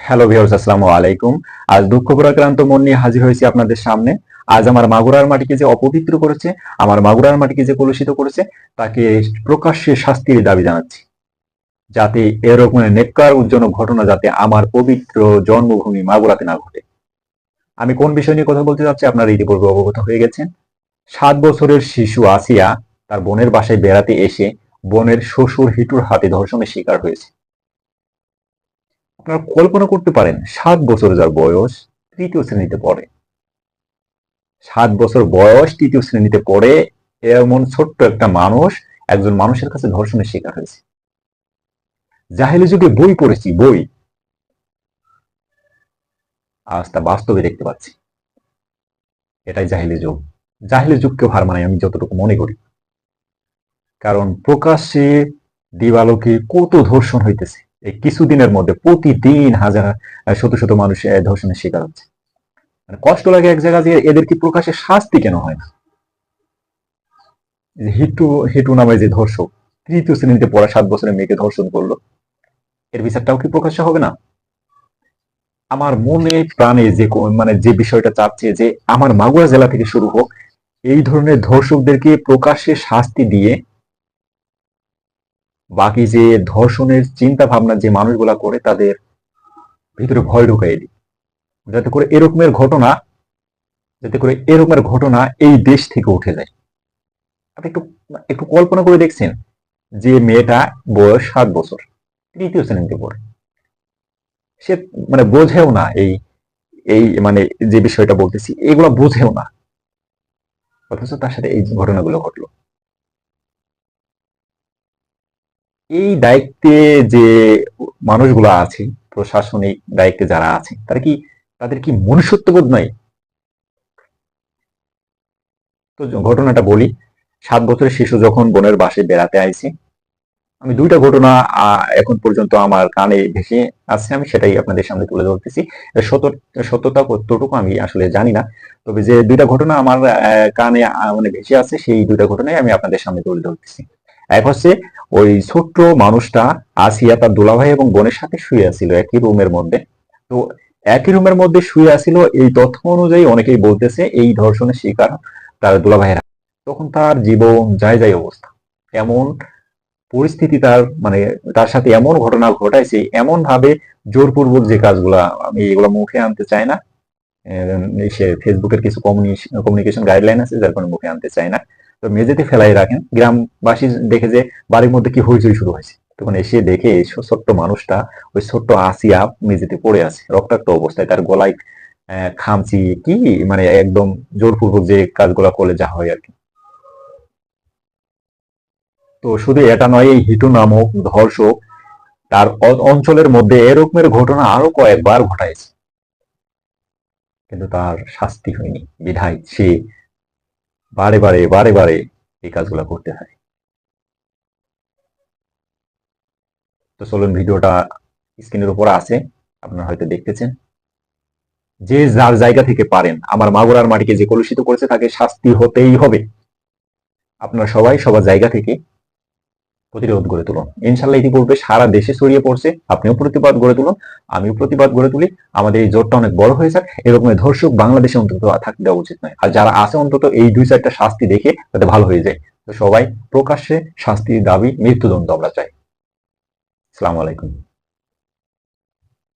Hello viewers আসসালামু আলাইকুম। আজ দুঃখ পরাক্রান্ত মন নিয়ে হাজির হয়েছি আপনাদের সামনে। আজ আমার মাগুরার মাটিকে যে অপবিত্র করেছে, আমার মাগুরার মাটিকে যে কলুষিত করেছে, তাকে প্রকাশ্যে শাস্তির দাবি জানাচ্ছি। যাতে এরকম নেককারজনক ঘটনা যাতে আমার পবিত্র জন্মভূমি মাগুরাতে না ঘটে। আমি কোন বিষয় নিয়ে কথা বলতে যাচ্ছি আপনারা ইতিপূর্বে অবগত হয়ে গেছেন। সাত বছরের শিশু আসিয়া তার বোনের বাসায় বেড়াতে এসে বোনের শ্বশুর হিটুর হাতে ধর্ষণের শিকার হয়েছে। আপনারা কল্পনা করতে পারেন, সাত বছর যার বয়স তৃতীয় শ্রেণীতে পড়ে। সাত বছর বয়স তৃতীয় শ্রেণীতে পড়ে, এমন ছোট্ট একটা মানুষ একজন মানুষের কাছে ধর্ষণের শিকার হয়েছে। জাহেলি যুগে বই পড়েছি, বই। আজ তা বাস্তবে দেখতে পাচ্ছি। এটাই জাহিলি যুগ। জাহিলি যুগকে হার মানে আমি যতটুকু মনে করি। কারণ প্রকাশ্যে দিবালোকে কত ধর্ষণ হইতেছে। এই কিছুদিনের মধ্যে প্রতিদিন হাজার শত শত মানুষ ধর্ষণের শিকার হচ্ছে। মানে কষ্ট লাগে এক জায়গা যে এদের কি প্রকাশ্যে শাস্তি কেন হয় না? হিটু হিটু নামে যে ধর্ষক, তৃতীয় শ্রেণীতে পড়া সাত বছরের মেয়েকে ধর্ষণ করল, এর বিচারটাও কি প্রকাশ্য হবে না? আমার মনে, প্রাণে যে মানে যে বিষয়টা চাচ্ছে যে আমার মাগুরা জেলা থেকে শুরু হোক, এই ধরনের ধর্ষকদেরকে প্রকাশ্যে শাস্তি দিয়ে বাকি যে ধর্ষণের চিন্তা ভাবনা যে মানুষগুলা করে, তাদের ভিতরে ভয় ঢুকাই দিই। যাতে করে এরকমের ঘটনা, যাতে করে এরকমের ঘটনা এই দেশ থেকে উঠে যায়। আপনি একটু একটু কল্পনা করে দেখছেন যে মেয়েটা বয়স সাত বছর, তৃতীয় শ্রেণীতে পড়ে। সে মানে বোঝেও না এই এই মানে যে বিষয়টা বলতেছি, এগুলো বোঝেও না। অথচ তার সাথে এই ঘটনাগুলো ঘটলো। এই দায়িত্বে যে মানুষগুলো আছে প্রশাসনিক দায়িত্বে যারা আছে তারা কি তাদের কি মনুষ্যত্ববোধ নাই? তো ঘটনাটা বলি। সাত বছরের শিশু যখন বোনের বাসে বেড়াতে আইছে, আমি দুইটা ঘটনা এখন পর্যন্ত আমার কানে ভেসে আছে আমি সেটাই আপনাদের সামনে তুলে ধরতেছি। সত্যতা কতটুকু আমি আসলে জানি না, তবে যে দুইটা ঘটনা আমার কানে মানে ভেসে আছে সেই দুইটা ঘটনাই আমি আপনাদের সামনে তুলে ধরতেছি। এক হচ্ছে ওই ছোট্ট মানুষটা আসিয়া তার দুলাভাই এবং বোনের সাথে শুয়ে আছিল একই রুমের মধ্যে। তো একই রুমের মধ্যে শুয়ে আছিল এই তথ্য অনুযায়ী অনেকেই বলতেছে এই ধর্ষণের শিকার তার দুলাভাইয়েরা। তখন তার জীবন যায় যায় অবস্থা। এমন পরিস্থিতি তার মানে তার সাথে এমন ঘটনা ঘটাইছে এমন ভাবে জোরপূর্বক যে কাজগুলা আমি এগুলো মুখে আনতে চাই না। সে ফেসবুকের কিছু কমিউনিকেশন গাইডলাইন আছে, যার কোনো মুখে আনতে চাই না। তো মেঝেতে ফেলাই রাখেন, গ্রামবাসী দেখে যে বাড়ির মধ্যে কি হইচই শুরু হয়েছে। তখন এসে দেখে ছোট্ট মানুষটা, ওই ছোট্ট আসিয়া মেঝেতে পড়ে আছে, রক্তাক্ত অবস্থায়। তার গলায় খামচি, কি মানে একদম জোরপূর্বক যে কাজগুলা করলে যা হয় আর কি তো শুধু এটা নয়, এই হিটু নামক ধর্ষক তার অঞ্চলের মধ্যে এরকমের ঘটনা আরও কয়েকবার ঘটাইছে। কিন্তু তার শাস্তি হয়নি, বিধায় সে বারে বারে বারে বারে এই কাজগুলো করতে হয়। তো চলুন ভিডিওটা স্ক্রিনের উপর আছে আপনারা হয়তো দেখতেছেন। যে যার জায়গা থেকে পারেন, আমার মাগুরার মাটিকে যে কলুষিত করেছে, তাকে শাস্তি হতেই হবে। আপনারা সবাই সবার জায়গা থেকে প্রতিরোধ গড়ে তুলুন। ইনশাল্লাহ ইতিপূর্বে সারা দেশে ছড়িয়ে পড়ছে, আপনিও প্রতিবাদ গড়ে তুলুন, আমিও প্রতিবাদ গড়ে তুলি। আমাদের এই জোরটা অনেক বড় হয়ে যাক এরকম ধর্ষক বাংলাদেশে অন্তত থাকতে দেওয়া উচিত নয়। আর যারা আছে অন্তত এই দুই চারটা শাস্তি দেখে তাতে ভালো হয়ে যায়। তো সবাই প্রকাশ্যে শাস্তির দাবি মৃত্যুদণ্ড আমরা চাই। আসসালামু আলাইকুম।